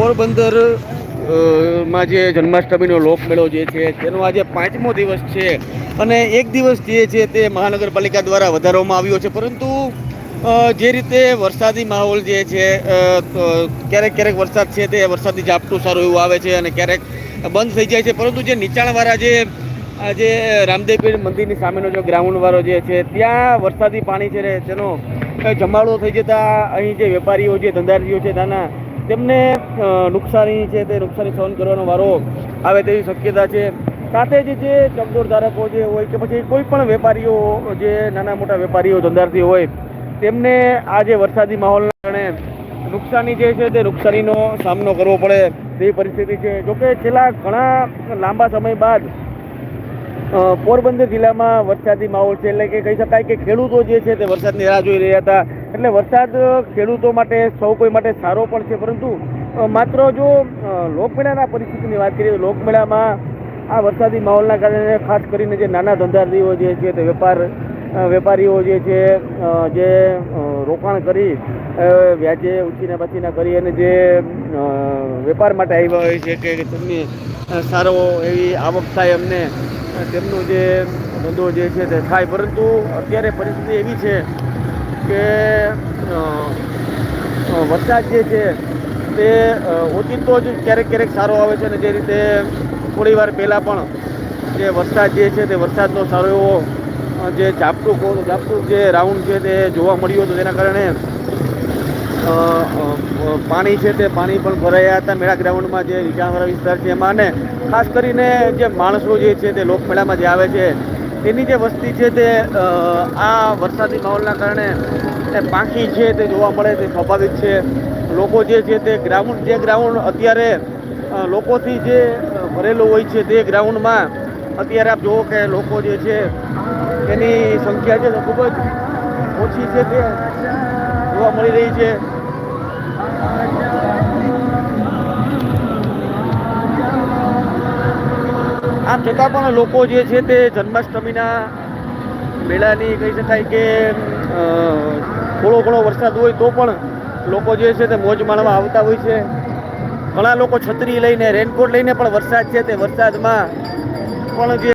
પોરબંદરમાં જે જન્માષ્ટમીનો લોકમેળો જે છે તેનો આજે પાંચમો દિવસ છે. અને એક દિવસ જે છે તે મહાનગરપાલિકા દ્વારા વધારવામાં આવ્યો છે. પરંતુ જે રીતે વરસાદી માહોલ જે છે ક્યારેક ક્યારેક વરસાદ છે તે વરસાદી ઝાપટું સારું એવું આવે છે અને ક્યારેક બંધ થઈ જાય છે. પરંતુ જે નીચાણવાળા જે આજે રામદેવપીર મંદિરની સામેનો જે ગ્રાઉન્ડવાળો જે છે, ત્યાં વરસાદી પાણી છે તેનો જમાડો થઈ જતા અહીં જે વેપારીઓ, જે ધંધારીઓ છે નાના તેમને નુકસાની છે તે નુકસાની સહન કરવાનો વારો આવે તેવી શક્યતા છે. સાથે જ જે ચકડોર ધારકો જે હોય કે પછી કોઈ પણ વેપારીઓ, જે નાના મોટા વેપારીઓ, ધંધાર્થી હોય, તેમને આ જે વરસાદી માહોલના કારણે નુકસાની જે છે તે નુકસાનીનો સામનો કરવો પડે તેવી પરિસ્થિતિ છે. જોકે છેલ્લા ઘણા લાંબા સમય બાદ પોરબંદર જિલ્લામાં વરસાદી માહોલ છે. એટલે કે કહી શકાય કે ખેડૂતો જે છે તે વરસાદની રાહ જોઈ રહ્યા હતા. એટલે વરસાદ ખેડૂતો માટે, સૌ કોઈ માટે સારો પણ છે. પરંતુ માત્ર જો લોકમેળાના પરિસ્થિતિની વાત કરીએ તો લોકમેળામાં આ વરસાદી માહોલના કારણે ખાસ કરીને જે નાના ધંધાર્થીઓ જે છે તે વેપાર વેપારીઓ જે છે જે રોકાણ કરી વ્યાજે ઉછીના પછીના કરી અને જે વેપાર માટે આવ્યા હોય છે કે તેમની સારો એવી આવક થાય એમને તેમનો જે ધંધો જે છે તે થાય. પરંતુ અત્યારે પરિસ્થિતિ એવી છે કે વરસાદ જે છે, તે ઓચિંતો જ ક્યારેક ક્યારેક સારો આવે છે અને જે રીતે થોડી વાર પહેલાં પણ જે વરસાદ જે છે, તે વરસાદનો સારો એવો જે ઝાપટું ઝાપટું જે રાઉન્ડ છે તે જોવા મળ્યું હતું. તેના કારણે પાણી છે તે પાણી પણ ભરાયા હતા મેળા ગ્રાઉન્ડમાં જે નીચાણવાળા વિસ્તાર છે એમાં. અને ખાસ કરીને જે માણસો જે છે તે લોકમેળામાં જે આવે છે, તેની જે વસ્તી છે તે આ વરસાદી માહોલના કારણે એ પાંખી છે તે જોવા મળે તે સ્વાભાવિક છે. લોકો જે છે તે ગ્રાઉન્ડ, જે ગ્રાઉન્ડ અત્યારે લોકોથી જે ભરેલું હોય છે તે ગ્રાઉન્ડમાં, અત્યારે આપ જુઓ કે લોકો જે છે, એની સંખ્યા છે ખૂબ જ ઓછી છે તે જોવા મળી રહી છે. આમ છતાં પણ લોકો જે છે તે જન્માષ્ટમીના મેળાની કહી શકાય કે થોડો ઘણો વરસાદ હોય તો પણ લોકો જે છે તે મોજ માણવા આવતા હોય છે. ઘણા લોકો છત્રી લઈને રેનકોટ લઈને પણ વરસાદ છે તે વરસાદમાં પણ જે